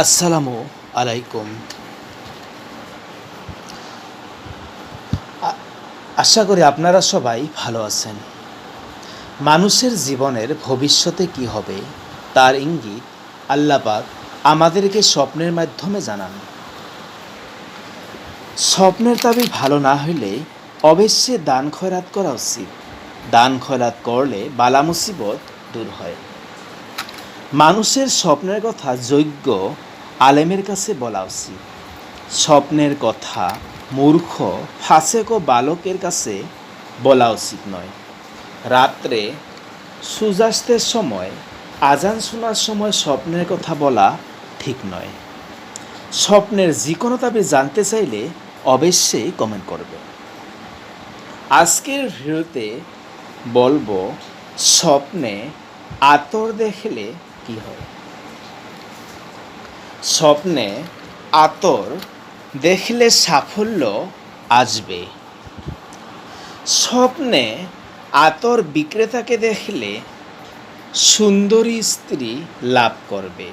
আসসালামু আলাইকুম। আশা করি আপনারা সবাই ভালো আছেন। মানুষের জীবনের ভবিষ্যতে কি হবে, তার ইঙ্গিত আল্লাপাক আমাদেরকে স্বপ্নের মাধ্যমে জানান। স্বপ্নের দাবি ভালো না হইলে অবশ্যই দান খয়রাত করা উচিত। দান খয়রাত করলে বালা মুসিবত দূর হয়। মানুষের স্বপ্নের কথা যোগ্য আলেমের কাছে বলা উচিত। স্বপ্নের কথা মূর্খ, ফাসেক ও বালকের কাছে বলা উচিত নয়। রাত্রে সূর্যাস্তের সময়, আজান শোনার সময় স্বপ্নের কথা বলা ঠিক নয়। স্বপ্নের যে কোনো দাবি জানতে চাইলে অবশ্যই কমেন্ট করবে। আজকের ভিডিওতে বলব, স্বপ্নে আতর দেখলে কি হয়? স্বপ্নে আতর দেখলে সাফল্য আসবে। স্বপ্নে আতর বিক্রেতাকে দেখলে সুন্দরী স্ত্রী লাভ করবে।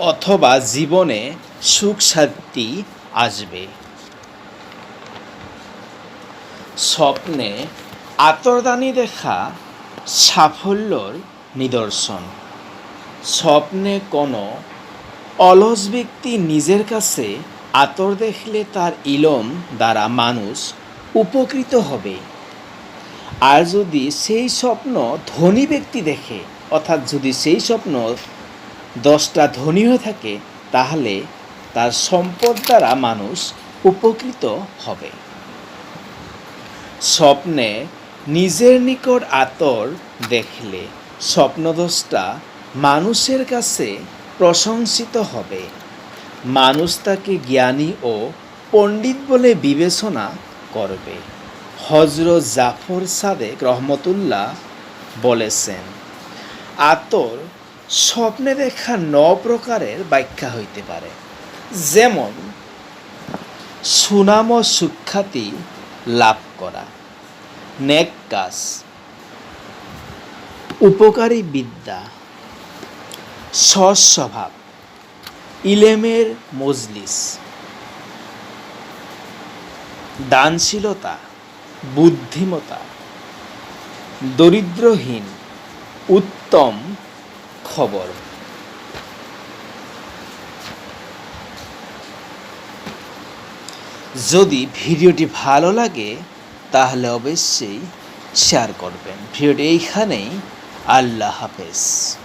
অথবা জীবনে সুখ শান্তি আসবে। স্বপ্নে আতরদানি দেখা সাফল্যর নিদর্শন। স্বপ্নে কোনো অলস ব্যক্তি নিজের কাছে আতর দেখলে তার ইলম দ্বারা মানুষ উপকৃত হবে। আর যদি সেই স্বপ্ন ধনী ব্যক্তি দেখে, অর্থাৎ যদি সেই স্বপ্ন দশটা ধনী হয়ে থাকে, তাহলে তার সম্পদ দ্বারা মানুষ উপকৃত হবে। স্বপ্নে নিজের নিকট আতর দেখলে স্বপ্নদোষটা মানুষের কাছে প্রশংসিত হবে। মানুষ তাকে জ্ঞানী ও পণ্ডিত বলে বিবেচনা করবে। হজরত জাফর সাদেক রহমতুল্লাহ বলেছেন, আতর স্বপ্নে দেখা ন প্রকারের ব্যাখ্যা হইতে পারে। যেমন, সুনাম ও সুখ্যাতি লাভ করা, নেক কাজ উপকারী বিদ্যা সৎ স্বভাব ইলেমের মজলিস, দানশীলতা বুদ্ধিমতা দরিদ্রহীন, উত্তম খবর। যদি ভিডিওটি ভালো লাগে, তাহলে অবশ্যই শেয়ার করবেন। ভিডিওটি এইখানেই। আল্লাহ হাফেজ।